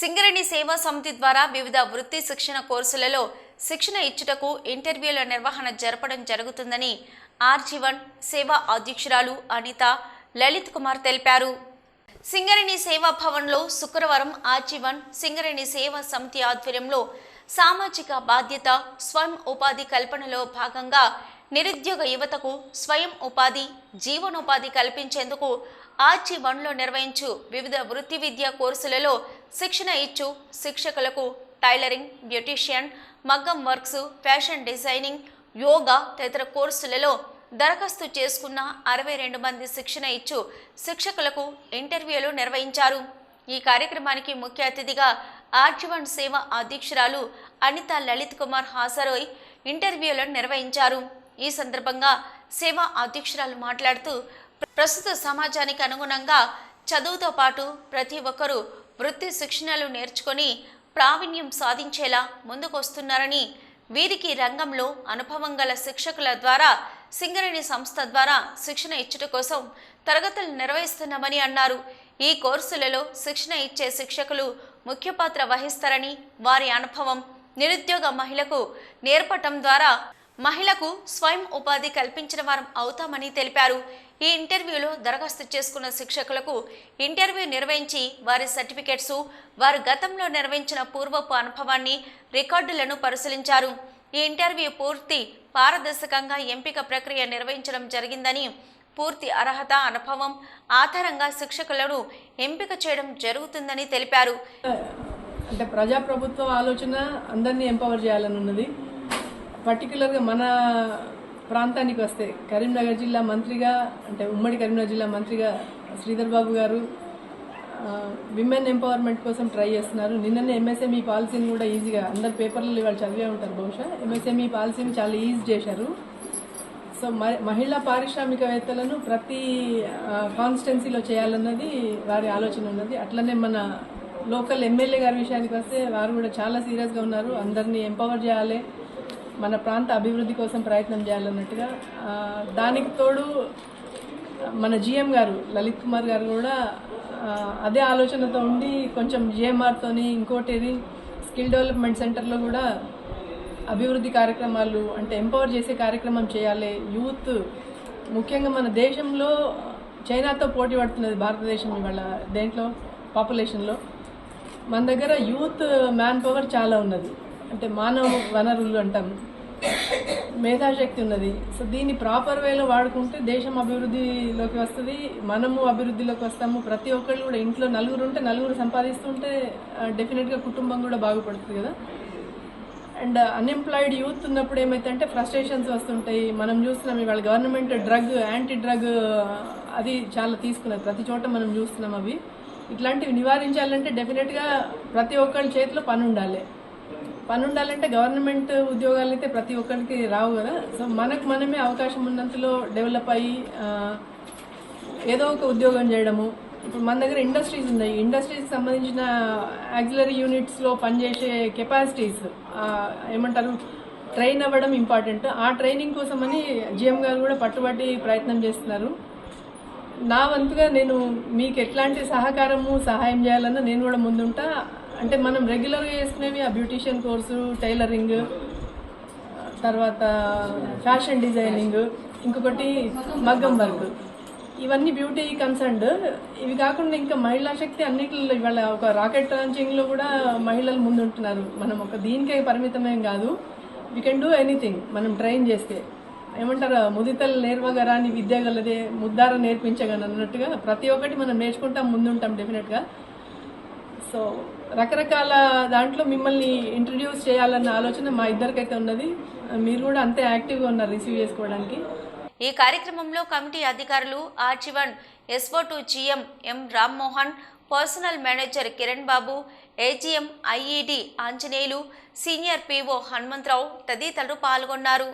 సింగరేణి సేవా సమితి ద్వారా వివిధ వృత్తి శిక్షణ కోర్సులలో శిక్షణ ఇచ్చుటకు ఇంటర్వ్యూల నిర్వహణ జరపడం జరుగుతుందని ఆర్జీవన్ సేవా అధ్యక్షురాలు అనిత లలిత్ కుమార్ తెలిపారు. సింగరేణి సేవా భవన్లో శుక్రవారం ఆర్జీవన్ సింగరేణి సేవా సమితి ఆధ్వర్యంలో సామాజిక బాధ్యత స్వయం ఉపాధి కల్పనలో భాగంగా నిరుద్యోగ యువతకు స్వయం ఉపాధి జీవనోపాధి కల్పించేందుకు ఆజీవన్లో నిర్వహించు వివిధ వృత్తి విద్యా కోర్సులలో శిక్షణ ఇచ్చు శిక్షకులకు టైలరింగ్ బ్యూటీషియన్ మగ్గం వర్క్స్ ఫ్యాషన్ డిజైనింగ్ యోగా తదితర కోర్సులలో దరఖాస్తు చేసుకున్న అరవై రెండు మంది శిక్షణ ఇచ్చు శిక్షకులకు ఇంటర్వ్యూలు నిర్వహించారు. ఈ కార్యక్రమానికి ముఖ్య అతిథిగా ఆర్జీవన్ సేవ అధ్యక్షురాలు అనిత లలిత్ కుమార్ హాజరై ఇంటర్వ్యూలను నిర్వహించారు. ఈ సందర్భంగా సేవా అధ్యక్షురాలు మాట్లాడుతూ ప్రస్తుత సమాజానికి అనుగుణంగా చదువుతో పాటు ప్రతి ఒక్కరూ వృత్తి శిక్షణలు నేర్చుకొని ప్రావీణ్యం సాధించేలా ముందుకొస్తున్నారని వీరికి రంగంలో అనుభవం గల శిక్షకుల ద్వారా సింగరేణి సంస్థ ద్వారా శిక్షణ ఇచ్చుట కోసం తరగతులు నిర్వహిస్తున్నామని అన్నారు. ఈ కోర్సులలో శిక్షణ ఇచ్చే శిక్షకులు ముఖ్య పాత్ర వహిస్తారని వారి అనుభవం నిరుద్యోగ మహిళకు నేర్పటం ద్వారా మహిళకు స్వయం ఉపాధి కల్పించిన వారం అవుతామని తెలిపారు. ఈ ఇంటర్వ్యూలో దరఖాస్తు చేసుకున్న శిక్షకులకు ఇంటర్వ్యూ నిర్వహించి వారి సర్టిఫికెట్స్ వారు గతంలో నిర్వహించిన పూర్వపు అనుభవాన్ని రికార్డులను పరిశీలించారు. ఈ ఇంటర్వ్యూ పూర్తి పారదర్శకంగా ఎంపిక ప్రక్రియ నిర్వహించడం జరిగిందని పూర్తి అర్హత అనుభవం ఆధారంగా శిక్షకులను ఎంపిక చేయడం జరుగుతుందని తెలిపారు. అంటే ప్రజాప్రభుత్వ ఆలోచన అందరినీ ఎంపవర్ చేయాలని ఉన్నది పర్టికులర్గా మన ప్రాంతానికి వస్తే కరీంనగర్ జిల్లా మంత్రిగా అంటే ఉమ్మడి కరీంనగర్ జిల్లా మంత్రిగా శ్రీధర్ బాబు గారు విమెన్ ఎంపవర్మెంట్ కోసం ట్రై చేస్తున్నారు. నిన్ననే ఎంఎస్ఎంఈ పాలసీని కూడా ఈజీగా అందరు పేపర్లలో ఇవాళ చదివే ఉంటారు బహుశా. ఎంఎస్ఎంఈ పాలసీని చాలా ఈజీ చేశారు. సో మహిళా పారిశ్రామికవేత్తలను ప్రతి కాన్స్టిట్యున్సీలో చేయాలన్నది వారి ఆలోచన ఉన్నది. అట్లనే మన లోకల్ ఎమ్మెల్యే గారి విషయానికి వస్తే వారు కూడా చాలా సీరియస్గా ఉన్నారు. అందరినీ ఎంపవర్ చేయాలి. మన ప్రాంత అభివృద్ధి కోసం ప్రయత్నం చేయాలన్నట్టుగా దానికి తోడు మన జిఎం గారు లలిత్ కుమార్ గారు కూడా అదే ఆలోచనతో ఉండి కొంచెం జిఎంఆర్తోని ఇంకోటి స్కిల్ డెవలప్మెంట్ సెంటర్లో కూడా అభివృద్ధి కార్యక్రమాలు అంటే ఎంపవర్ చేసే కార్యక్రమం చేయాలి. యూత్ ముఖ్యంగా మన దేశంలో చైనాతో పోటీ పడుతున్నది భారతదేశం ఇవాళ దేంట్లో పాపులేషన్లో. మన దగ్గర యూత్ మ్యాన్ పవర్ చాలా ఉన్నది. అంటే మానవ వనరులు అంటాం. మేధాశక్తి ఉన్నది. సో దీన్ని ప్రాపర్ వేలో వాడుకుంటే దేశం అభివృద్ధిలోకి వస్తుంది మనము అభివృద్ధిలోకి వస్తాము. ప్రతి ఒక్కళ్ళు కూడా ఇంట్లో నలుగురు ఉంటే నలుగురు సంపాదిస్తుంటే డెఫినెట్గా కుటుంబం కూడా బాగుపడుతుంది కదా. అండ్ uh, అన్ఎంప్లాయిడ్ యూత్ ఉన్నప్పుడు ఏమైతుందంటే ఫ్రస్ట్రేషన్స్ వస్తుంటాయి. మనం చూస్తున్నాం ఇవాళ గవర్నమెంట్ డ్రగ్ యాంటీ డ్రగ్ అది చాలా తీసుకున్నది ప్రతి చోట మనం చూస్తున్నాం అవి. ఇట్లాంటివి నివారించాలంటే డెఫినెట్గా ప్రతి ఒక్కరి చేతిలో పని ఉండాలి. పని ఉండాలంటే గవర్నమెంట్ ఉద్యోగాలు అయితే ప్రతి ఒక్కరికి రావు కదా. సో మనకు మనమే అవకాశం ఉన్నంతలో డెవలప్ అయ్యి ఏదో ఒక ఉద్యోగం చేయడము. ఇప్పుడు మన దగ్గర ఇండస్ట్రీస్ ఉన్నాయి. ఇండస్ట్రీస్కి సంబంధించిన యాక్సిలరీ యూనిట్స్లో పనిచేసే కెపాసిటీస్ ఏమంటారు ట్రైన్ అవ్వడం ఇంపార్టెంట్. ఆ ట్రైనింగ్ కోసమని జిఎం గారు కూడా పట్టుబట్టి ప్రయత్నం చేస్తున్నారు. నా వంతుగా నేను మీకు ఎట్లాంటి సహకారము సహాయం చేయాలన్నా నేను కూడా ముందుంటా. అంటే మనం రెగ్యులర్గా చేసుకునేవి ఆ బ్యూటీషియన్ కోర్సు టైలరింగ్ తర్వాత ఫ్యాషన్ డిజైనింగ్ ఇంకొకటి మగ్గం వర్క్ ఇవన్నీ బ్యూటీ కన్సర్న్డ్ ఇవి కాకుండా ఇంకా మహిళా శక్తి అన్నిటిలో ఇవాళ ఒక రాకెట్ లాంచింగ్లో కూడా మహిళలు ముందుంటున్నారు. మనం ఒక దీనికే పరిమితమేం కాదు. వీ కెన్ డూ ఎనీథింగ్ మనం ట్రైన్ చేస్తే. ఏమంటారు? ముదితలు నేర్వగరాని విద్య గలదే ముద్దార నేర్పించగలన్నట్టుగా ప్రతి ఒక్కటి మనం నేర్చుకుంటాం ముందుంటాం డెఫినెట్గా సో రకరకాల దాంట్లో మిమ్మల్ని ఇంట్రడ్యూస్ చేయాలన్న ఆలోచన మా ఇద్దరికైతే ఉన్నది. మీరు కూడా అంతే యాక్టివ్గా ఉన్నారు రిసీవ్ చేసుకోవడానికి. ఈ కార్యక్రమంలో కమిటీ అధికారులు ఆర్చివన్ S O two G M M Rammohan personnel manager Kiran Babu A G M I E D Anjaneyulu senior P O Hanumantharao తదితరులు పాల్గొన్నారు.